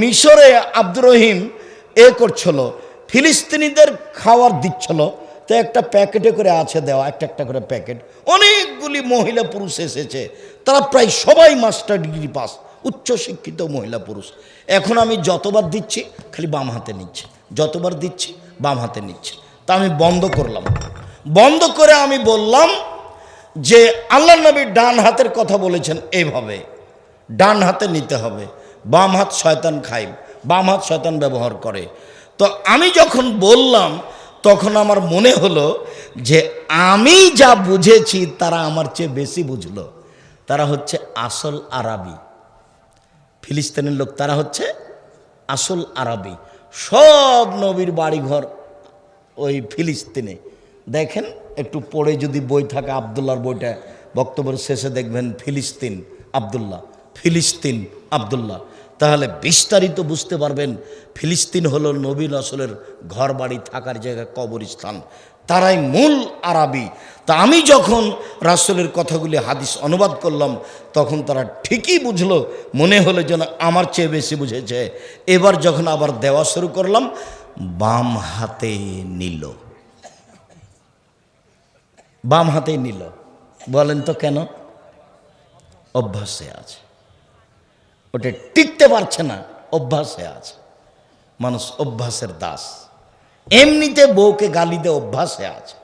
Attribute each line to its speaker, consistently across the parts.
Speaker 1: মিশরে আব্দুর রহিম এ করছিল। ফিলিস্তিনিদের খাওয়ার দিচ্ছিল। তো একটা প্যাকেটে করে আছে দেওয়া, একটা একটা করে প্যাকেট। অনেকগুলি মহিলা পুরুষ এসেছে। তারা প্রায় সবাই মাস্টার ডিগ্রি পাস, উচ্চশিক্ষিত মহিলা পুরুষ। এখন আমি যতবার দিচ্ছি, খালি বাম হাতে নিচ্ছে। যতবার দিচ্ছি, বাম হাতে নিচ্ছে। তা আমি বন্ধ করলাম। বন্ধ করে আমি বললাম যে, আল্লাহ নবী ডান হাতের কথা বলেছেন এইভাবে ডান হাতে নিতে হবে। বাম হাত শয়তান খাই বাম হাত শয়তান ব্যবহার করে। তো আমি যখন বললাম, তখন আমার মনে হলো যে আমি যা বুঝেছি, তারা আমার চেয়ে বেশি বুঝলো। তারা হচ্ছে আসল আরবি। ফিলিস্তিনের লোক তারা হচ্ছে আসল আরবি। সব নবীর বাড়িঘর ওই ফিলিস্তিনে। দেখেন, একটু পড়ে যদি বই থাকে আবদুল্লার বইটা, বক্তব্যের শেষে দেখবেন ফিলিস্তিন আবদুল্লাহ ফিলিস্তিন আবদুল্লাহ। তাহলে বিস্তারিত বুঝতে পারবেন, ফিলিস্তিন হলো নবীন আসলের ঘর বাড়ি থাকার জায়গা কবরস্থান। তারাই মূল আরবি। তা আমি যখন রাসূলের কথাগুলি হাদিস অনুবাদ করলাম, তখন তারা ঠিকই বুঝলো, মনে হলো যেন আমার চেয়ে বেশি বুঝেছে। এবার যখন আবার দেওয়া শুরু করলাম, বাম হাতে নিল। বাম হাতেই নিল। বলেন তো কেন? অভ্যাসে আছে। ওটা টিকতে পারছে না, অভ্যাসে আছে। মানুষ অভ্যাসের দাস। এমনিতে বউকে গালি দিয়ে অভ্যাসে আছে।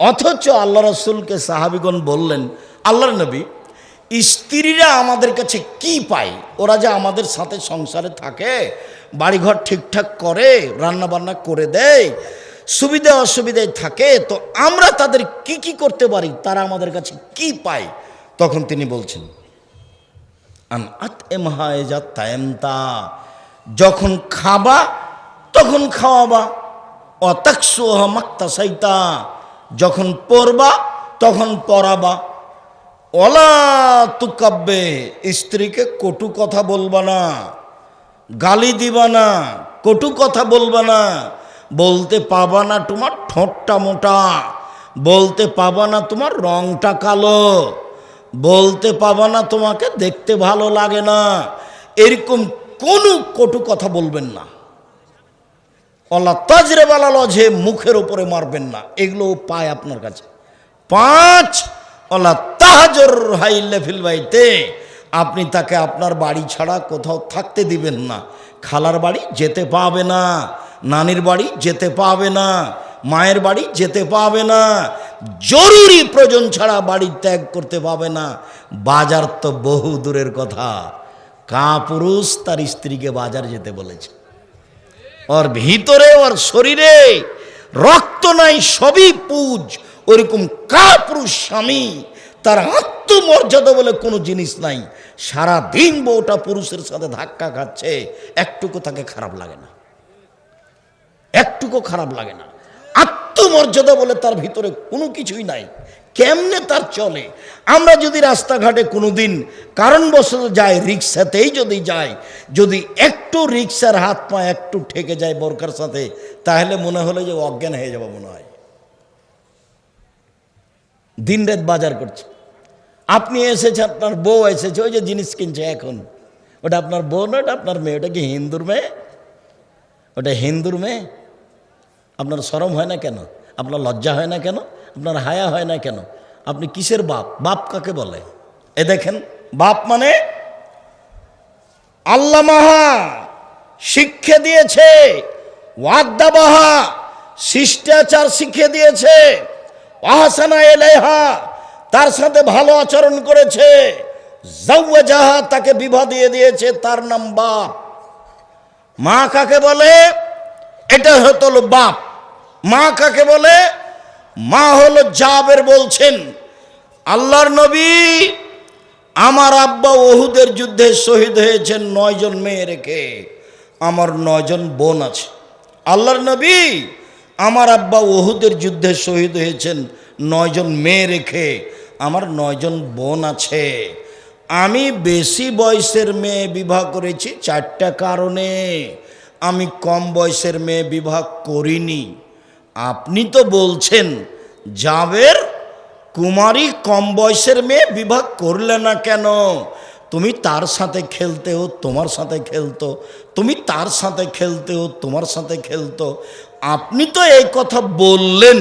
Speaker 1: অথচ আল্লাহ রসুলকে সাহাবিগণ বললেন, আল্লাহর নবী, স্ত্রীরা আমাদের কাছে কি পায়? ওরা যে আমাদের সাথে সংসারে থাকে, বাড়িঘর ঠিকঠাক করে রান্না বান্না করে দেয়, সুবিধা অসুবিধায় থাকে, তো আমরা তাদের কি কি করতে পারি? তারা আমাদের কাছে কি পায়? তখন তিনি বলছেন আন আত এমহায়জা তায়েমতা। যখন খাবা, তখন খাওয়াবা। অতাকসুহ মাক্তা সাইতা যখন পড়বা তখন পড়াবা অলা তুকাব্বে, স্ত্রীকে কটু কথা বলবা না। গালি দিবা না, কটু কথা বলবা না। বলতে পাবা না তোমার ঠোঁটটা মোটা। বলতে পাবা না তোমার রংটা কালো। বলতে পাবা না তোমাকে, দেখতে ভালো লাগে না। এরকম কোনো কটু কথা বলবেন না। অল্লাহ তাজরে বালাল যে মুখের ওপরে মারবেন না। এগুলো পায় আপনার কাছে। পাঁচ অল্লাহ তাহাজর হাইলে ফিলবাইতে আপনি তাকে আপনার বাড়ি ছাড়া কোথাও থাকতে দিবেন না। খালার বাড়ি যেতে পাবে না। নানির বাড়ি যেতে পাবে না। মায়ের বাড়ি যেতে পাবে না। জরুরি প্রয়োজন ছাড়া বাড়ি ত্যাগ করতে পাবে না। বাজার তো বহু দূরের কথা। কা পুরুষ তার স্ত্রীকে বাজার যেতে বলেছে। ওর ভিতরে, ওর শরীরে রক্ত নাই, সবই পুজ। ওরকম কা পুরুষ স্বামী, তার আত্মমর্যাদা বলে কোনো জিনিস নাই। সারা দিন বউটা পুরুষের সাথে ধাক্কা খাচ্ছে। একটুকু তাকে খারাপ লাগে না। একটুকু খারাপ লাগে না। আত্মমর্যাদা বলে তার ভিতরে কোনো কিছুই নাই। কেমনে তার চলে? আমরা যদি রাস্তাঘাটে কোনো দিন কারণবশত যাই, রিক্সাতেই যদি যাই, যদি একটু রিক্সার হাত পা একটু ঠেকে যায় বোরকার সাথে, তাহলে মনে হলো যে অজ্ঞান হয়ে যাব মনে হয়। দিন রাত বাজার করছে। আপনি এসেছে আপনার বউ এসেছে, ওই যে জিনিস কিনছে এখন। ওটা আপনার বউ না, ওটা আপনার মেয়ে, ওটা কি হিন্দুর মেয়ে? ওটা হিন্দুর মেয়ে? আপনার সরম হয় না কেন? আপনার লজ্জা হয় না কেন? আপনার হায়া হয় না কেন? আপনি কিসের বাপ? বাপ কাকে বলে? এ দেখেন, বাপ মানে আল্লাহ মাহা শিক্ষা দিয়েছে, ওয়াদ্দাবাহা, শিষ্টাচার শিখিয়ে দিয়েছে, আহসানা এলেহা তার সাথে ভালো আচরণ করেছে জাহা তাকে বিবাহ দিয়ে দিয়েছে, তার নাম বাপ। মা কাকে বলে? এটা হলো বাপ। মা কাকে বলে? মা হলো জাবের বলছেন, আল্লাহর নবী আমার আব্বা ওহুদের যুদ্ধে শহীদ হয়েছেন নয়জন মেয়ে রেখে আমার নয়জন বোন আছে। আল্লাহর নবী আমার আব্বা ওহুদের যুদ্ধে শহীদ হয়েছেন নয়জন মেয়ে রেখে আমার নয়জন বোন আছে। আমি বেশি বয়সের মেয়ে বিবাহ করেছি চারটা কারণে। আমি কম বয়সের মেয়ে বিবাহ করিনি। আপনি তো বলছেন, জাবের কুমারী কম বয়সের মেয়ে বিবাহ করলে না কেন? তুমি তার সাথে খেলতে খেলতেও তোমার সাথে খেলতো, তুমি তার সাথে খেলতে খেলতেও তোমার সাথে খেলতো। আপনি তো এই কথা বললেন,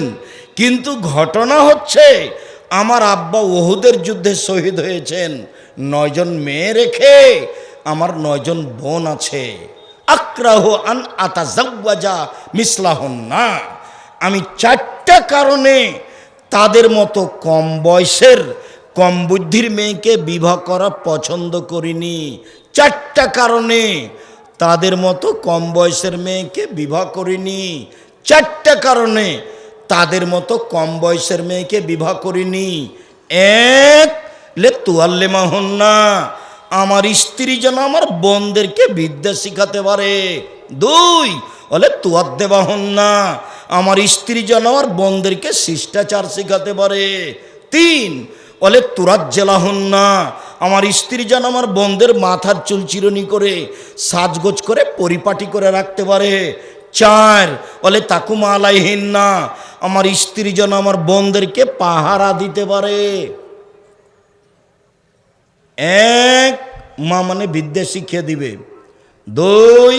Speaker 1: কিন্তু ঘটনা হচ্ছে, আমার আব্বা ওহুদের যুদ্ধে শহীদ হয়েছেন। নয়জন মেয়ে রেখে আমার নয়জন বোন আছে। আক্রাহ আন আতাজাওয়াজা মিসলাহন না আমি চারটা কারণে তাদের মতো কম বয়সের, কম বুদ্ধির মেয়েকে বিবাহ করা পছন্দ করিনি। চারটা কারণে তাদের মতো কম বয়সের মেয়েকে বিবাহ করিনি। চারটা কারণে তাদের মতো কম বয়সের মেয়েকে বিবাহ করিনি। এক, লে তুয়াল্লে মাহন্না আমার স্ত্রী যেন আমার বোনদেরকে বিদ্যা শিখাতে পারে। দুই বলে তুয়ার দেবাহন না আমার স্ত্রী যেন আমার বোনদেরকে শিষ্টাচার শেখাতে পারে। তিন বলে তুরাত জেলাহন না আমার স্ত্রী যেন আমার বোনদের মাথার চুল চিরনি করে সাজগোজ করে পরিপাটি করে রাখতে পারে। চার বলে তাকুমা আলাইহীন না আমার স্ত্রী যেন আমার বোনদেরকে পাহারা দিতে পারে। এক, মা মানে বিদ্যা শিখিয়ে দিবে। দুই,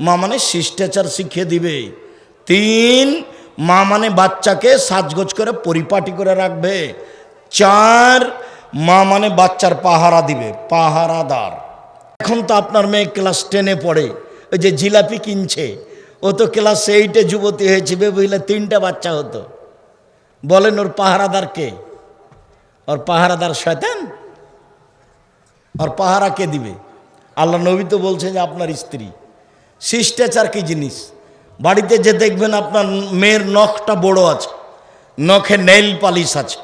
Speaker 1: মা মানে শিষ্টাচার শিখিয়ে দিবে। তিন, মা মানে বাচ্চাকে সাজগোজ করে পরিপাটি করে রাখবে। চার, মা মানে বাচ্চার পাহারা দিবে, পাহারাদার। এখন তো আপনার মেয়ে ক্লাস টেনে পড়ে, ওই যে জিলাপি কিনছে, ও তো ক্লাস এইটে যুবতী হয়েছে বুঝলে তিনটা বাচ্চা হতো। বলেন ওর পাহারাদার কে? ওর পাহারাদার শয়তান? ওর পাহারা কে দিবে? আল্লাহ নবী তো বলছে যে আপনার স্ত্রী। শিষ্টাচার কি জিনিস? বাড়িতে যে দেখবেন আপনার মেয়ের নখটা বড় আছে, নখে নেইল পালিশ আছে।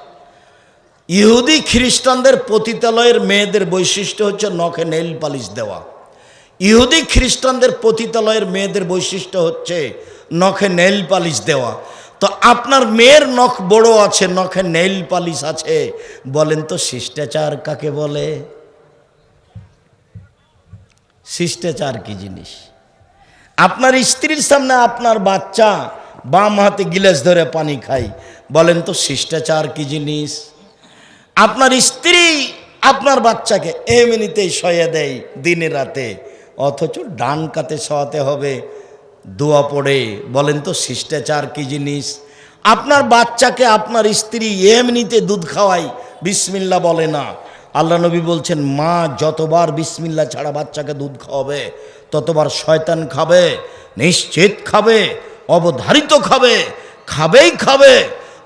Speaker 1: ইহুদি খ্রিস্টানদের পতিতালয়ের মেয়েদের বৈশিষ্ট্য হচ্ছে নখে নেইল পালিশ দেওয়া। ইহুদি খ্রিস্টানদের পতিতালয়ের মেয়েদের বৈশিষ্ট্য হচ্ছে নখে নেইল পালিশ দেওয়া। তো আপনার মেয়ের নখ বড় আছে, নখে নেইল পালিশ আছে, বলেন তো শিষ্টাচার কাকে বলে? শিষ্টাচার কি জিনিস? আপনার স্ত্রীর সামনে আপনার বাচ্চা বাম হাতে গিলাস ধরে পানি খাই বলেন তো শিষ্টাচার কি জিনিস? আপনার স্ত্রী আপনার বাচ্চাকে এমনিতেই শয়ে দেয় দিনে রাতে, অথচ ডান কাতে শোয়াতে হবে, দোয়া পড়ে। বলেন তো শিষ্টাচার কি জিনিস? আপনার বাচ্চাকে আপনার স্ত্রী এমনিতে দুধ খাওয়াই বিসমিল্লা বলে না। আল্লাহ নবী বলছেন, মা যতবার বিসমিল্লা ছাড়া বাচ্চাকে দুধ খাওয়াবে, ততবার শয়তান খাবে, নিশ্চিত খাবে, অবধারিত খাবে, খাবেই খাবে।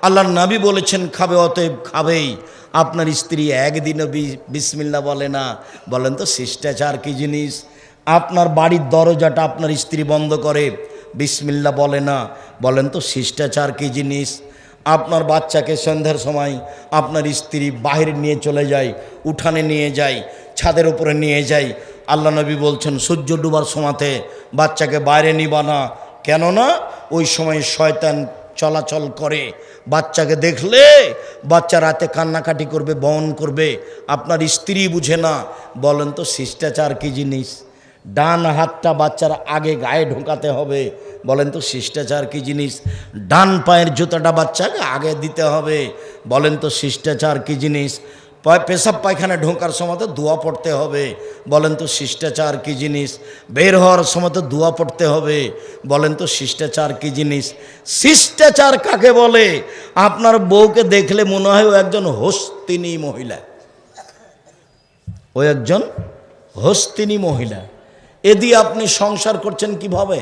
Speaker 1: আল্লাহর নবী বলেছেন, খাবে, অতএব খাবেই। আপনার স্ত্রী একদিনও বিসমিল্লা বলে না। বলেন তো, শিষ্টাচার কি জিনিস? আপনার বাড়ির দরজাটা আপনার স্ত্রী বন্ধ করে, বিসমিল্লা বলে না। বলেন তো, শিষ্টাচার কি জিনিস? আপনার বাচ্চাকে সন্ধ্যার সময় আপনার স্ত্রী বাহির নিয়ে চলে যায়, উঠানে নিয়ে যায়, ছাদের উপরে নিয়ে যায়। আল্লাহ নবী বলছেন, সূর্য ডুবার সময়তে বাচ্চাকে বাইরে নিবা না। কেননা ওই সময় শয়তান চলাচল করে। বাচ্চাকে দেখলে বাচ্চা রাতে কান্নাকাটি করবে বহন করবে। আপনার স্ত্রী বুঝে না। বলেন তো, শিষ্টাচার কি জিনিস? ডান হাতটা বাচ্চার আগে গায়ে ঢোকাতে হবে। বলেন তো শিষ্টাচার কি জিনিস? ডান পায়ের জুতাটা বাচ্চাকে আগে দিতে হবে। বলেন তো শিষ্টাচার কি জিনিস? পেশাব পায়খানা ঢোকার সময় তো দোয়া পড়তে হবে। বলেন তো শিষ্টাচার কি জিনিস? বের হওয়ার সময় তো দোয়া পড়তে হবে। বলেন তো শিষ্টাচার কি জিনিস? শিষ্টাচার কাকে বলে? আপনার বউকে দেখলে মনে হয় ও একজন হস্তিনী মহিলা। ও একজন হস্তিনী মহিলা। এ দিয়ে আপনি সংসার করছেন কীভাবে?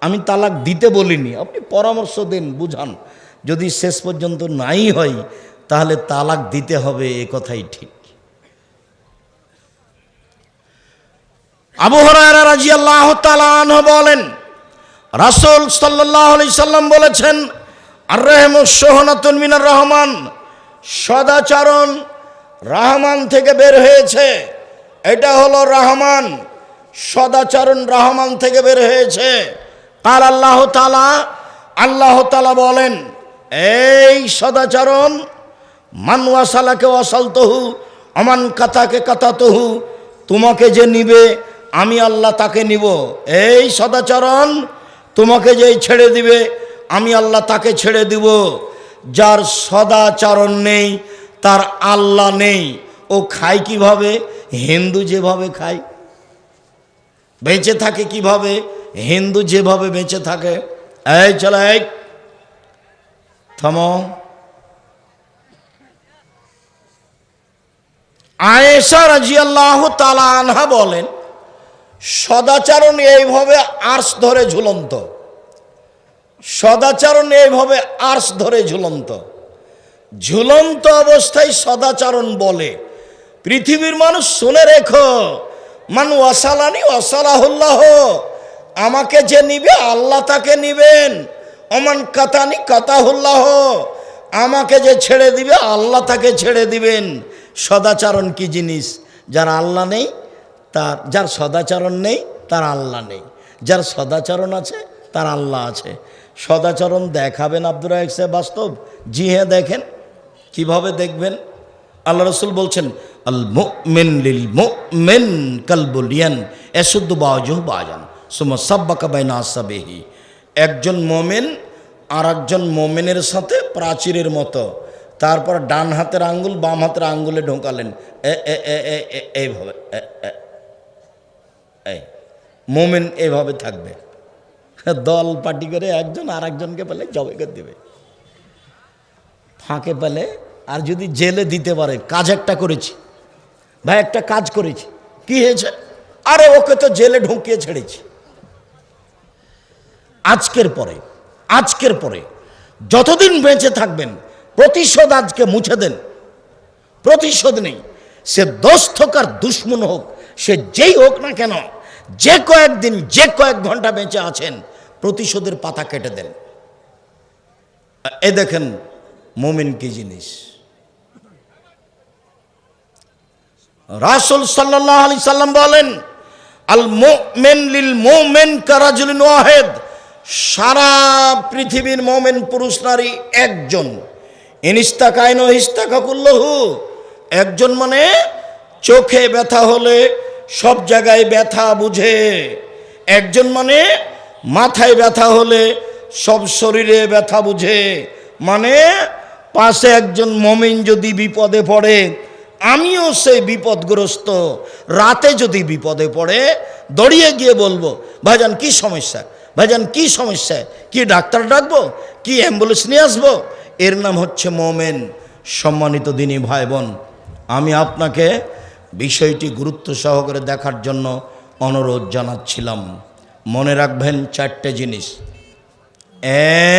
Speaker 1: আমি তালাক দিতে বলিনি। আপনি পরামর্শ দিন, বুঝান। যদি শেষ পর্যন্ত নাই হয়, তাহলে তালাক দিতে হবে, এ কথাই ঠিক। আবু হরায়রা রাজিয়াল্লাহ তাআলা বলেন, রাসূল আলাইহি সাল্লাম বলেছেন আর রহম সোহনাতুন মিনার রহমান। সদাচরণ রহমান থেকে বের হয়েছে। এটা হলো রহমান। সদাচরণ রহমান থেকে বের হয়েছে। কাল আল্লাহ তালা আল্লাহ তালা বলেন, এই সদাচরণ মানওয়াসালাকে অসালতহু অমান কাতাকে কাতাতহু, তোমাকে যে নিবে, আমি আল্লাহ তাকে নিব। এই সদাচরণ, তোমাকে যেই ছেড়ে দিবে, আমি আল্লাহ তাকে ছেড়ে দিব। যার সদাচরণ নেই, তার আল্লাহ নেই। ও খায় কীভাবে? হিন্দু যেভাবে খায়। বেঁচে থাকে কীভাবে? হিন্দু যেভাবে বেঁচে থাকে। এই, চলো, এই। থামো। আয়েশা রাজিয়াল্লাহ তালা আনহা বলেন, সদাচরণ এইভাবে আর্স ধরে ঝুলন্ত। সদাচরণ এইভাবে আর্স ধরে ঝুলন্ত। ঝুলন্ত অবস্থায় সদাচরণ বলে। পৃথিবীর মানুষ শুনে রেখো মান ওয়াসালানি ওয়াসালাহুল্লাহ, আমাকে যে নিবে আল্লাহ তাকে নিবেন। অমান কাতানি কাতাহুল্লাহ, আমাকে যে ছেড়ে দিবে আল্লাহ তাকে ছেড়ে দিবেন। সদাচরণ কি জিনিস? যার আল্লাহ নেই, তার যার সদাচরণ নেই, তার আল্লাহ নেই। যার সদাচরণ আছে, তার আল্লাহ আছে। সদাচরণ দেখাবেন আব্দুর রাহেক সাহেব বাস্তব। জি হ্যাঁ দেখেন, কীভাবে দেখবেন? আল্লাহ রসুল বলছেন, আল মুমিন লিল মুমিন কালবুলিয়ান এসুদ্দ বাজু বাজান সুমা সাব্বাকা বাইনা আসাবেহি। একজন মোমেন আর একজন মোমেনের সাথে প্রাচীরের মতো। তারপর ডান হাতের আঙ্গুল বাম হাতের আঙ্গুলে ঢোকালেন। এইভাবে মোমেন এভাবে থাকবে। দল পার্টি করে একজন আর একজনকে পেলে জবে করে দেবে। ফাঁকে পেলে আর যদি জেলে দিতে পারে, কাজ একটা করেছি। ভাই, একটা কাজ করেছি। কি হয়েছে? আরে, ওকে তো জেলে ঢুকিয়ে ছেড়েছি। আজকের পরে আজকের পরে যতদিন বেঁচে থাকবেন, প্রতিশোধ আজকে মুছে দেন। প্রতিশোধ নেই। সে দোস্ত দুশ্মন হোক, সে যেই হোক না কেন, যে কয়েকদিন, যে কয়েক ঘণ্টা বেঁচে আছেন, প্রতিশোধের পাতা কেটে দেন। এ দেখেন মোমিন কি জিনিস? রাসুল সাল্লাহ আলি সাল্লাম বলেন, আল মোমেন লিল মোমেন কারাজুলিন ওয়াহেদ। সারা পৃথিবীর মোমেন পুরুষ নারী একজন। ইনিস্তা কায়ন হিস্তাকা কুল্লহু একজন মানে চোখে ব্যথা হলে সব জায়গায় ব্যথা বুঝে। একজন মানে মাথায় ব্যথা হলে সব শরীরে ব্যথা বুঝে। মানে পাশে একজন মমিন যদি বিপদে পড়ে, আমিও সেই বিপদগ্রস্ত। রাতে যদি বিপদে পড়ে, দড়িয়ে গিয়ে বলব, ভাইজান, কি সমস্যা? ভাইজান, কি সমস্যা? কি ডাক্তার ডাকবো? কি অ্যাম্বুলেন্স নিয়ে আসব? এর নাম হচ্ছে মোমেন। সম্মানিত দিনী ভাই বোন আমি আপনাকে বিষয়টি গুরুত্ব সহকারে দেখার জন্য অনুরোধ জানাচ্ছিলাম। মনে রাখবেন চারটে জিনিস।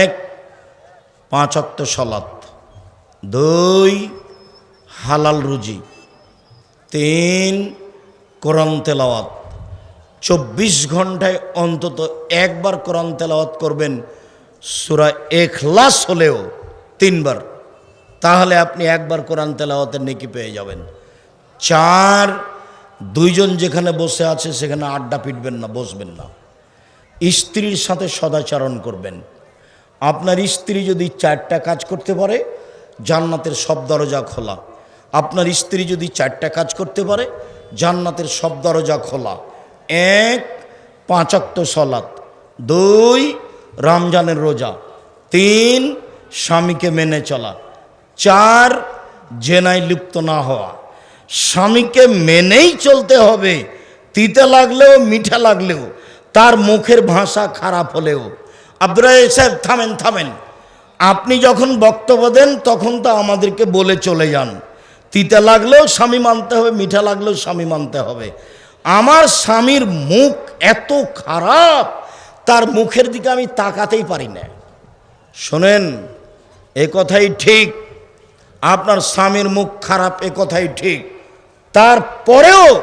Speaker 1: এক পাঁচক্ত সলাত। দুই, হালাল রুজি। তিন, কোরআন তেলাওয়াত। চব্বিশ ঘন্টায় অন্তত একবার কোরআন তেলাওয়াত করবেন। সুরা এখলাস হলেও তিনবার। তাহলে আপনি একবার কোরআন তেলাওয়াতের নেকি পেয়ে যাবেন। চার, দুইজন যেখানে বসে আছে সেখানে আড্ডা পিটবেন না, বসবেন না। স্ত্রীর সাথে সদাচরণ করবেন। আপনার স্ত্রী যদি চারটা কাজ করতে পারে জান্নাতের সব দরজা খোলা। আপনার স্ত্রী যদি চারটা কাজ করতে পারে, জান্নাতের সব দরজা খোলা। এক পাঁচাক্ত সলাত। দুই, রমজানের রোজা। তিন, স্বামীকে মেনে চলা। চার, জেনায় লিপ্ত না হওয়া। স্বামীকে মেনেই চলতে হবে। তিতে লাগলেও, মিঠা লাগলেও। তার মুখের ভাষা খারাপ হলেও। রাজাক সাহেব, থামেন থামেন। আপনি যখন বক্তব্য দেন, তখন তো আমাদেরকে বলে চলে যান। তিতা লাগলেও স্বামী মানতে হবে, মিঠা লাগলেও স্বামী মানতে হবে। আমার স্বামীর মুখ এত খারাপ, তার মুখের দিকে আমি তাকাতেই পারি না। শোনেন, এ কথাই ঠিক। আপনার স্বামীর মুখ খারাপ, এ কথাই ঠিক। তারপরেও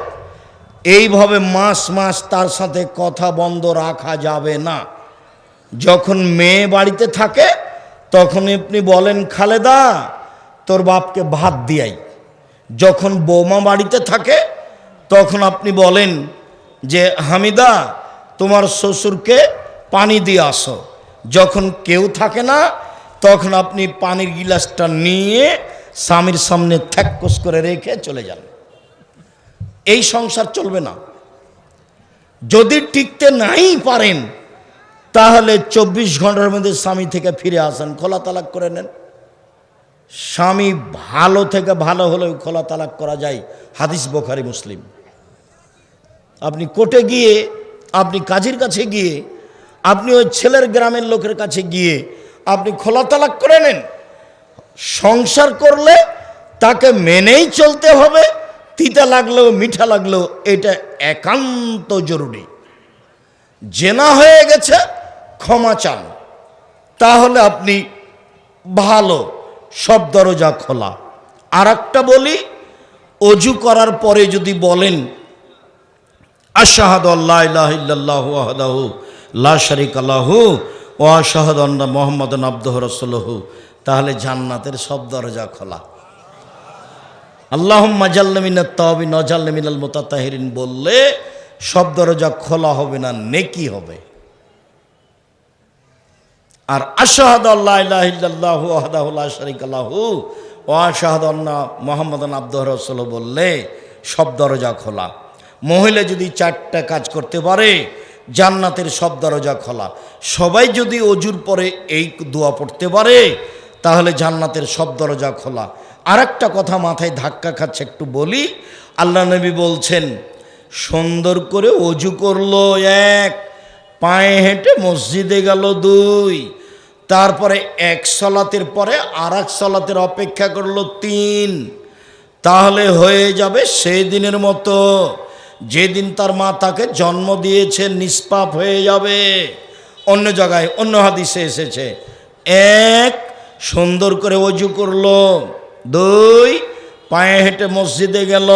Speaker 1: এইভাবে মাস মাস তার সাথে কথা বন্ধ রাখা যাবে না। যখন মেয়ে বাড়িতে থাকে তখন আপনি বলেন, খালেদা, তোর বাপকে ভাত দিয়াই। যখন বৌমা বাড়িতে থাকে, তখন আপনি বলেন যে, হামিদা, তোমার শ্বশুরকে পানি দিয়ে আসো। যখন কেউ থাকে না, তখন আপনি পানির গিলাসটা নিয়ে স্বামীর সামনে থ্যাক্কস করে রেখে চলে যান। এই সংসার চলবে না। যদি টিকতে নাই পারেন তাহলে চব্বিশ ঘণ্টার মধ্যে স্বামী থেকে ফিরে আসেন, খোলা তালাক করে নেন। স্বামী ভালো থেকে ভালো হলেও খোলা তালাক করা যায়, হাদিস বোখারি, মুসলিম। আপনি কোর্টে গিয়ে, আপনি কাজীর কাছে গিয়ে, আপনি ওই ছেলের গ্রামের লোকের কাছে গিয়ে, আপনি খোলা তালাক করে নেন। সংসার করলে তাকে মেনেই চলতে হবে, তিতা লাগলেও মিঠা লাগলেও এটা একান্ত জরুরি। জেনা হয়ে গেছে ক্ষমা চান। তাহলে আপনি ভালো, সব দরজা খোলা। আর বলি, অজু করার পরে যদি বলেন, আশাহাদ আল্লাহ ওয়াহদাহু লা শারিকা লাহু ওয়া আশহাদু আন্না মুহাম্মাদান আবদুহু তাহলে জান্নাতের সব দরজা খোলা। আল্লাহুম্মা জাল্লা মিনাত তাওবিন ওয়া জাল্লা মিনাল মুতাতাহিরিন বললে, সব দরজা খোলা হবে না, নেকি হবে। আর আশাহাদ আল্লাহ লা শারিকা লাহু ওয়া আশহাদু আন্না মুহাম্মাদান আবদুহু রাসূলুহু বললে, সব দরজা খোলা। মহিলা যদি চারটা কাজ করতে পারে, জান্নাতের সব দরজা খোলা। সবাই যদি অজুর পরে এই দোয়া পড়তে পারে, তাহলে জান্নাতের সব দরজা খোলা। আর একটা কথা মাথায় ধাক্কা খাচ্ছে একটু বলি, আল্লাহ নবী বলছেন, সুন্দর করে অজু করল এক, পায়ে হেঁটে মসজিদে গেল দুই তারপরে এক সলাতের পরে আর এক সলাতের অপেক্ষা করল তিন। তাহলে হয়ে যাবে সেই দিনের মতো। যেদিন তার মা তাকে জন্ম দিয়েছে, নিষ্পাপ হয়ে যাবে। অন্য জায়গায় অন্য হাদিসে এসেছে। এক, সুন্দর করে অজু করল। দুই, পায়ে হেঁটে মসজিদে গেল।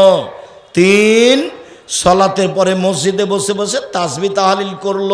Speaker 1: তিন সলাতের পরে মসজিদে বসে বসে তাসবি তাহালিল করল।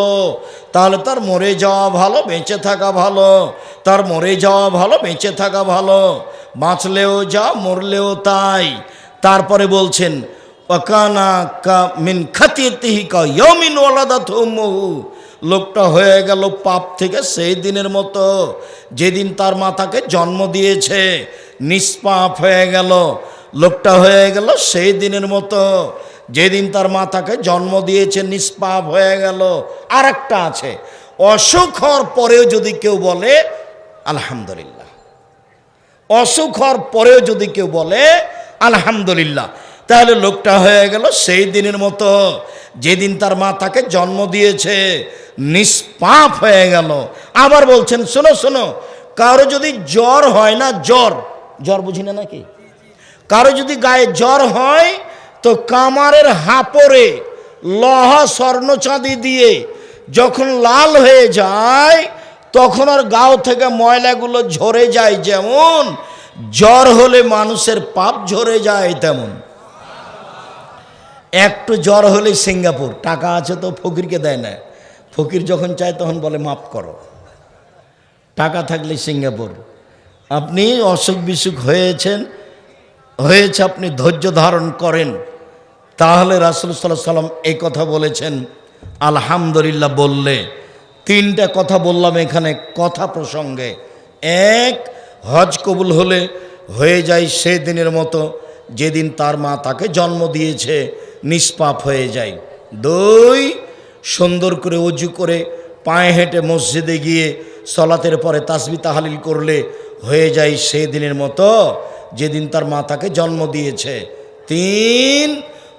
Speaker 1: তাহলে তার মরে যাওয়া ভালো, বেঁচে থাকা ভালো। তার মরে যাওয়া ভালো, বেঁচে থাকা ভালো। বাঁচলেও যা, মরলেও তাই। তারপরে বলছেন অকানা কা মিন খাতিহি কা ইয়মিন ওয়ালাদা থৌমহু লোকটা হয়ে গেল পাপ থেকে সেই দিনের মতো। যেদিন তার মাতাকে জন্ম দিয়েছে, নিষ্পাপ হয়ে গেল। লোকটা হয়ে গেল সেই দিনের মতো। যেদিন তার মা তাকে জন্ম দিয়েছে, নিষ্পাপ হয়ে গেল। আর একটা আছে, অসুখ হওয়ার পরেও যদি কেউ বলে, আলহামদুলিল্লাহ। অসুখ হওয়ার পরেও যদি কেউ বলে, আলহামদুলিল্লাহ। তাহলে লোকটা হয়ে গেল সেই দিনের মতো। যেদিন তার মা তাকে জন্ম দিয়েছে, নিষ্পাপ হয়ে গেল। আবার বলছেন, শোনো শোনো, কারও যদি জ্বর হয় না, জ্বর জ্বর বুঝি না নাকি? কারও যদি গায়ে জ্বর হয় তো কামারের হাপড়ে লহা স্বর্ণ চাঁদি দিয়ে যখন লাল হয়ে যায়, তখন আর গাও থেকে ময়লাগুলো ঝরে যায় যেমন, জ্বর হলে মানুষের পাপ ঝরে যায় তেমন। একটু জ্বর হলে সিঙ্গাপুর, টাকা আছে তো ফকিরকে দেয় না। ফকির যখন চায় তখন বলে, মাফ করো। টাকা থাকলে সিঙ্গাপুর। আপনি অসুখ বিসুখ হয়েছেন, হয়েছে আপনি ধৈর্য ধারণ করেন। তাহলে রাসুল সাল্লাহ সাল্লাম এই কথা বলেছেন, আলহামদুলিল্লাহ বললে। তিনটা কথা বললাম এখানে কথা প্রসঙ্গে। এক, হজ কবুল হলে হয়ে যায় সেই দিনের মতো, যেদিন তার মা তাকে জন্ম দিয়েছে, নিষ্পাপ হয়ে যায়। দুই, সুন্দর করে অজু করে পায়ে হেঁটে মসজিদে গিয়ে সলাতের পরে তাসবি তাহালিল করলে হয়ে যায় সেই দিনের মতো, যেদিন তার মা তাকে জন্ম দিয়েছে। তিন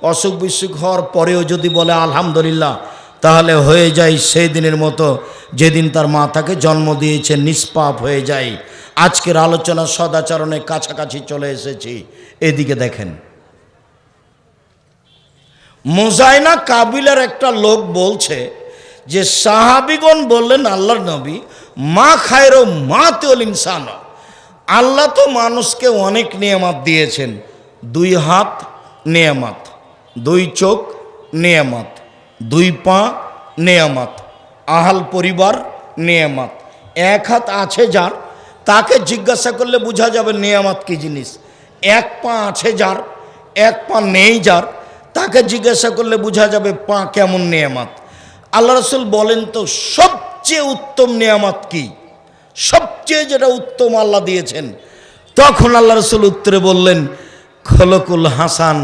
Speaker 1: অসুখ বিসুখ হওয়ার পরেও যদি বলে আলহামদুলিল্লাহ, তাহলে হয়ে যায় সেই দিনের মতো যেদিন তার মা তাকে জন্ম দিয়েছে, নিষ্পাপ হয়ে যায়। আজকের আলোচনা সদাচরণে কাছাকাছি চলে এসেছি। এদিকে দেখেন। মোজাইনা কাবিলের একটা লোক বলছে যে, সাহাবিগণ বললেন, আল্লাহর নবী, মা খায়রো মা তেল ইনসান। আল্লাহ তো মানুষকে অনেক নিয়ামাত দিয়েছেন, দুই হাত নিয়ামাত। দুই চোখ নিয়ামাত, দুই পা নিয়ামাত, আহাল পরিবার নিয়ামাত। এক হাত আছে যার, তাকে জিজ্ঞাসা করলে বোঝা যাবে নিয়ামাত কি জিনিস। এক পা আছে যার, এক পা নেই যার, তাকে জিজ্ঞাসা করলে বোঝা যাবে পা কেমন নিয়ামাত। আল্লাহ রসুল বলেন তো, সবচেয়ে উত্তম নিয়ামাত কি? সবচেয়ে যেটা উত্তম আল্লাহ দিয়েছেন। তখন আল্লাহ রসুল উত্তরে বললেন, খলকুল হাসান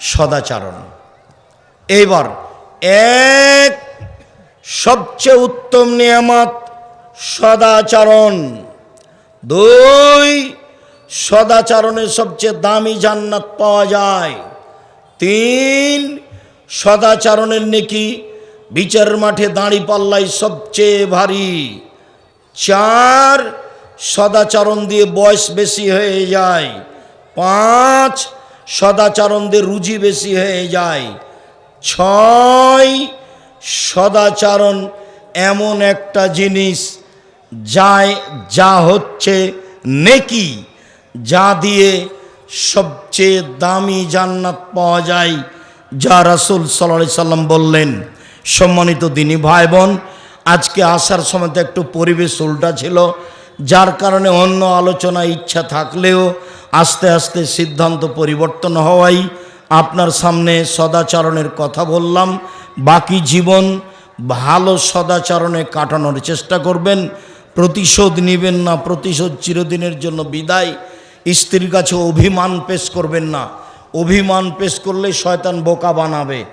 Speaker 1: সদাচারণ। এইবার এক সবচেয়ে উত্তম নিয়ামত সদাচরণ। দুই সদাচারণের সবচেয়ে দামি জান্নাত পাওয়া যায়। তিন সদাচারণের নেকি বিচারের মাঠে দাঁড়ি পাল্লাই সবচেয়ে ভারী। চার সদাচরণ দিয়ে বয়স বেশি হয়ে যায়। পাঁচ সদাচরণ দিয়ে রুজি বেশি হয়ে যায়। ছয়, সদাচরণ এমন একটা জিনিস যায়, যা হচ্ছে নেকি, যা দিয়ে সবচেয়ে দামি জান্নাত পাওয়া যায়, যা রাসুল সাল্লাহ সাল্লাম বললেন। সম্মানিত দিনী ভাই বোন, আজকে আসার সময় তো একটু পরিবেশ উল্টা ছিল। যার কারণে অন্য আলোচনা ইচ্ছা থাকলেও আস্তে আস্তে সিদ্ধান্ত পরিবর্তন হওয়াই আপনার সামনে সদাচরণের কথা বললাম। বাকি জীবন ভালো সদাচরণে কাটানোর চেষ্টা করবেন। প্রতিশোধ নেবেন না, প্রতিশোধ চিরদিনের জন্য বিদায়। স্ত্রীর কাছে অভিমান পেশ করবেন না। অভিমান পেশ করলে শয়তান বোকা বানাবে।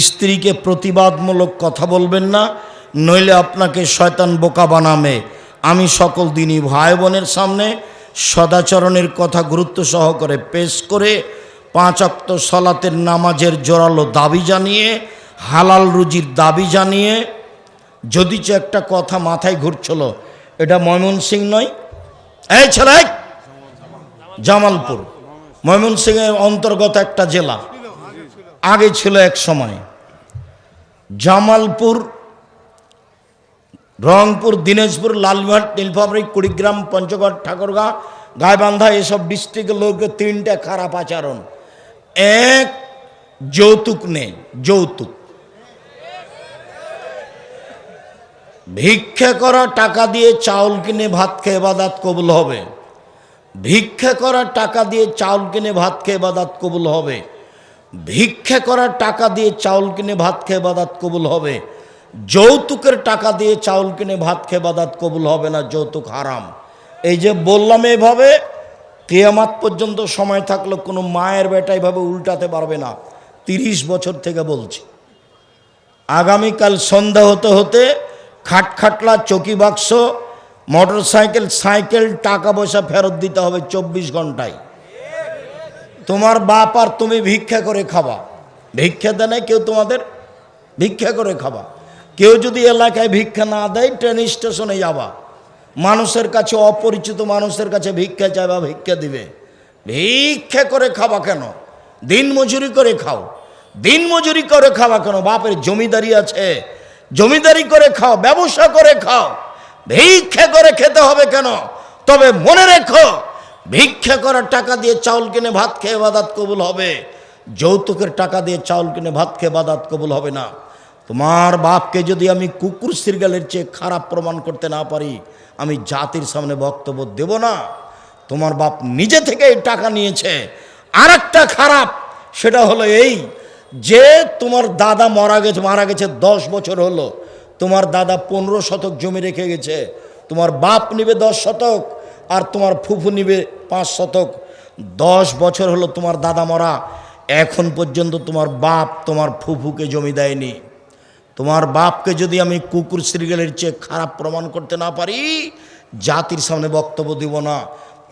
Speaker 1: স্ত্রীকে প্রতিবাদমূলক কথা বলবেন না, নইলে আপনাকে শয়তান বোকা বানাবে। আমি সকল দিনই ভাই বোনের সামনে সদাচরণের কথা গুরুত্ব সহকারে পেশ করে পাঁচ অক্ত সলাতের নামাজের জোরালো দাবি জানিয়ে, হালাল রুজির দাবি জানিয়ে, যদি যে একটা কথা মাথায় ঘুরছিল, এটা ময়মনসিং নয়, এই ছেলে, জামালপুর। ময়মনসিংহের অন্তর্গত একটা জেলা। আগে ছিল এক সময়। জামালপুর রংপুর, দিনাজপুর লালমাট নীলফাবরিক কুড়িগ্রাম, পঞ্চগড়, ঠাকুরগাঁ, গাইবান্ধা, এসব ডিস্ট্রিক্টের লোকের তিনটা খারাপ আচরণ। এক, যৌতুক নেই, যৌতুক। ভিক্ষা করা টাকা দিয়ে চাউল কিনে ভাত খেয়ে বাদাত কবুল হবে। ভিক্ষা করা টাকা দিয়ে চাউল কিনে ভাত খেয়ে বাদাত কবুল হবে। ভিক্ষা করা টাকা দিয়ে চাউল কিনে ভাত খেয়ে বাদাত কবুল হবে। যৌতুকের টাকা দিয়ে চাউল কিনে ভাত খেয়ে বাদাত কবুল হবে না, যৌতুক হারাম। এই যে বললাম এভাবে, কেয়ামাত পর্যন্ত সময় থাকলে কোনো মায়ের বেটা এইভাবে উল্টাতে পারবে না, তিরিশ বছর থেকে বলছি। আগামীকাল সন্ধ্যা হতে হতে খাটখাটলা চকি বাক্স মোটর সাইকেল সাইকেল টাকা পয়সা ফেরত দিতে হবে চব্বিশ ঘন্টায়। তোমার বাপ আর তুমি ভিক্ষা করে খাবা। ভিক্ষা দেয় কেউ তোমাদের? ভিক্ষা করে খাবা। কেউ যদি এলাকায় ভিক্ষা না দেয় ট্রেন স্টেশনে যাবা। মানুষের কাছে অপরিচিত মানুষের কাছে ভিক্ষা চাইবা, ভিক্ষা দিবে। ভিক্ষা করে খাবা কেন? দিন মজুরি করে খাও। দিন মজুরি করে খাওয়া কেন? বাপের জমিদারি আছে। জমিদারি করে খাও, ব্যবসা করে খাও। ভিক্ষা করে খেতে হবে কেন? তবে মনে রেখো, ভিক্ষা করার টাকা দিয়ে চাউল কিনে ভাত খেয়ে বাদাত কবুল হবে। যৌতুকের টাকা দিয়ে চাউল কিনে ভাত খেয়ে বাদাত কবুল হবে না। তোমার বাপকে যদি আমি কুকুর সিরগালের চেয়ে খারাপ প্রমাণ করতে না পারি, আমি জাতির সামনে বক্তব্য দেব না। তোমার বাপ নিজে থেকে টাকা নিয়েছে। আর একটা খারাপ, সেটা হলো এই যে তোমার দাদা মারা গেছে মারা গেছে দশ বছর হলো। তোমার দাদা পনেরো শতক জমি রেখে গেছে। তোমার বাপ নিবে দশ শতক আর তোমার ফুফু নিবে পাঁচ শতক। দশ বছর হলো তোমার দাদা মরা। এখন পর্যন্ত তোমার বাপ তোমার ফুফুকে জমি দেয়নি। তোমার বাপকে যদি আমি কুকুর শ্রীগেলের চেয়ে খারাপ প্রমাণ করতে না পারি, জাতির সামনে বক্তব্য দিব না।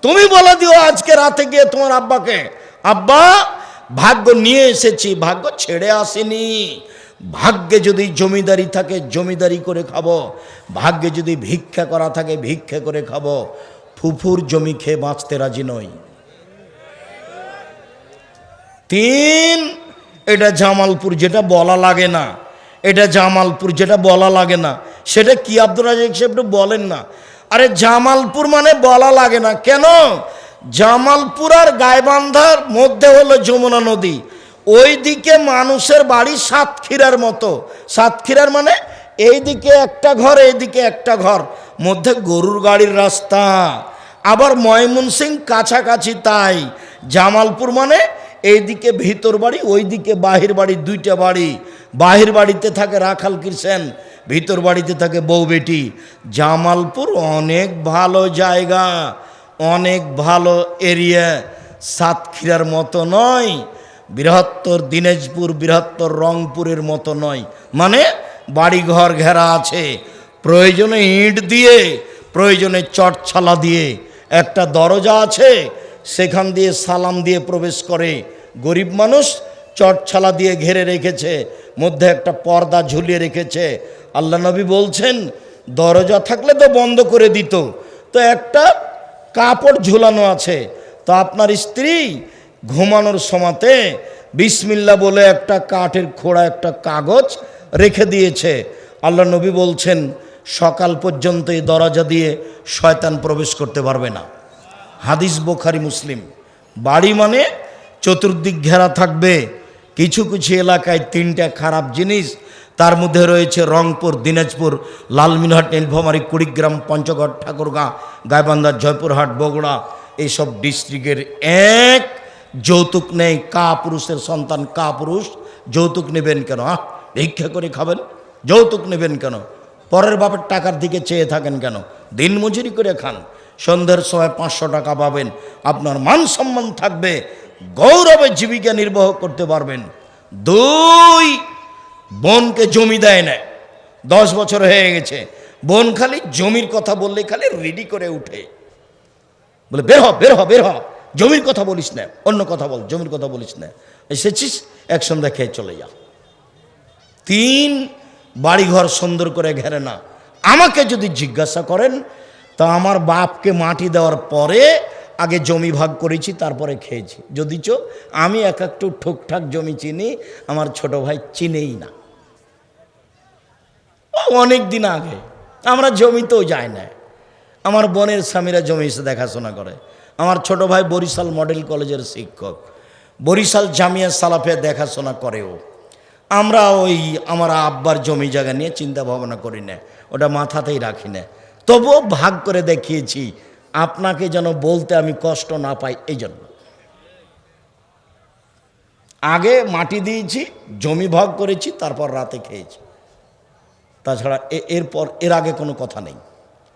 Speaker 1: তুমি বলে দিও আজকে রাতে গিয়ে তোমার আব্বাকে, আব্বা, ভাগ্য নিয়ে এসেছি, ভাগ্য ছেড়ে আসেনি। ভাগ্যে যদি জমিদারি থাকে, জমিদারি করে খাব। ভাগ্যে যদি ভিক্ষা করা থাকে, ভিক্ষা করে খাব। ফুফুর জমি খেয়ে বাঁচতে রাজি নই। তিন, এটা জামালপুর, যেটা বলা লাগে না। এটা জামালপুর, যেটা বলা লাগে না। সেটা কি আব্দুল রাজাক সাহেব বলেন না। আরে জামালপুর মানে বলা লাগে না। কেন? জামালপুর আর গাইবান্ধার মধ্যে হলো যমুনা নদী। ওই দিকে মানুষের বাড়ি সাতক্ষীরার মতো। সাতক্ষীরার মানে এইদিকে একটা ঘর, এইদিকে একটা ঘর। মধ্যে গরুর গাড়ির রাস্তা। আবার ময়মনসিং কাছাকাছি তাই। জামালপুর মানে এইদিকে ভিতর বাড়ি, ওইদিকে বাহির বাড়ি, দুইটা বাড়ি। বাহির বাড়িতে থাকে রাখাল কৃষেন ভিতর বাড়িতে থাকে বউ বেটি। জামালপুর অনেক ভালো জায়গা, অনেক ভালো এরিয়া, সাতক্ষীরার মতো নয়, বৃহত্তর দিনাজপুর, বৃহত্তর রংপুরের মতো নয়। মানে বাড়িঘর ঘেরা আছে। প্রয়োজনে ইট দিয়ে, প্রয়োজনে চটছালা দিয়ে। একটা দরজা আছে, সেখান দিয়ে সালাম দিয়ে প্রবেশ করে। গরিব মানুষ চটছালা দিয়ে ঘেরে রেখেছে। মধ্যে একটা পর্দা ঝুলিয়ে রেখেছে। আল্লাহ নবী বলছেন, দরজা থাকলে তো বন্ধ করে দিত। তো একটা কাপড় ঝুলানো আছে। তো আপনার স্ত্রী ঘুমানোর সমাতে বিসমিল্লা বলে একটা কাঠের খোড়া, একটা কাগজ রেখে দিয়েছে। আল্লাহ নবী বলছেন, সকাল পর্যন্ত এই দরজা দিয়ে শয়তান প্রবেশ করতে পারবে না। হাদিস বোখারি মুসলিম। বাড়ি মানে চতুর্দিক ঘেরা থাকবে। কিছু কিছু এলাকায় তিনটা খারাপ জিনিস। তার মধ্যে রয়েছে রংপুর, দিনাজপুর, লালমিনহাট, নীলফামারী, কুড়িগ্রাম, পঞ্চগড়, ঠাকুরগাঁ, গাইবান্ধা, জয়পুরহাট, বগুড়া, এইসব ডিস্ট্রিক্টের এক যৌতুক নেই। কা পুরুষের সন্তান, কা পুরুষ যৌতুক নেবেন কেন? আহ, ভিক্ষা করে খাবেন? যৌতুক নেবেন কেন? পরের বাপের টাকার দিকে চেয়ে থাকেন কেন? দিন মজুরি করে খান। সন্ধ্যের সময় পাঁচশো টাকা পাবেন। আপনার মান সম্মান থাকবে। গৌরবে জীবিকা নির্বাহ করতে পারবেন। দুই, বোনকে জমি দেয় না। দশ বছর হয়ে গেছে। বোন খালি জমির কথা বললে খালি রেডি করে উঠে। বলে, বের হ বের হ বের হ। জমির কথা বলিস না, অন্য কথা বল, জমির কথা বলিস না। এসেছিস এক সন্ধ্যা খেয়ে চলে যা। তিন, বাড়িঘর সুন্দর করে ঘেরে না। আমাকে যদি জিজ্ঞাসা করেন, তা আমার বাপকে মাটি দেওয়ার পরে আগে জমি ভাগ করেছি, তারপরে খেয়েছি। যদিচ আমি এক একটু ঠুকঠাক জমি চিনি, আমার ছোট ভাই চিনেই না। অনেক দিন আগে, আমরা জমিতেও যাই না। আমার বোনের স্বামীরা জমি এসে দেখাশোনা করে। আমার ছোট ভাই বরিশাল মডেল কলেজের শিক্ষক। বরিশাল জামিয়া সালাফে দেখাশোনা করেও। আমরা ওই আমার আব্বার জমি জায়গা নিয়ে চিন্তা ভাবনা করি না, ওটা মাথাতেই রাখি না। তবুও ভাগ করে দেখিয়েছি আপনাকে যেন বলতে আমি কষ্ট না পাই, এই জন্য। আগে মাটি দিয়েছি, জমি ভাগ করেছি, তারপর রাতে খেয়েছি। তাছাড়া এরপর, এর আগে কোনো কথা নেই।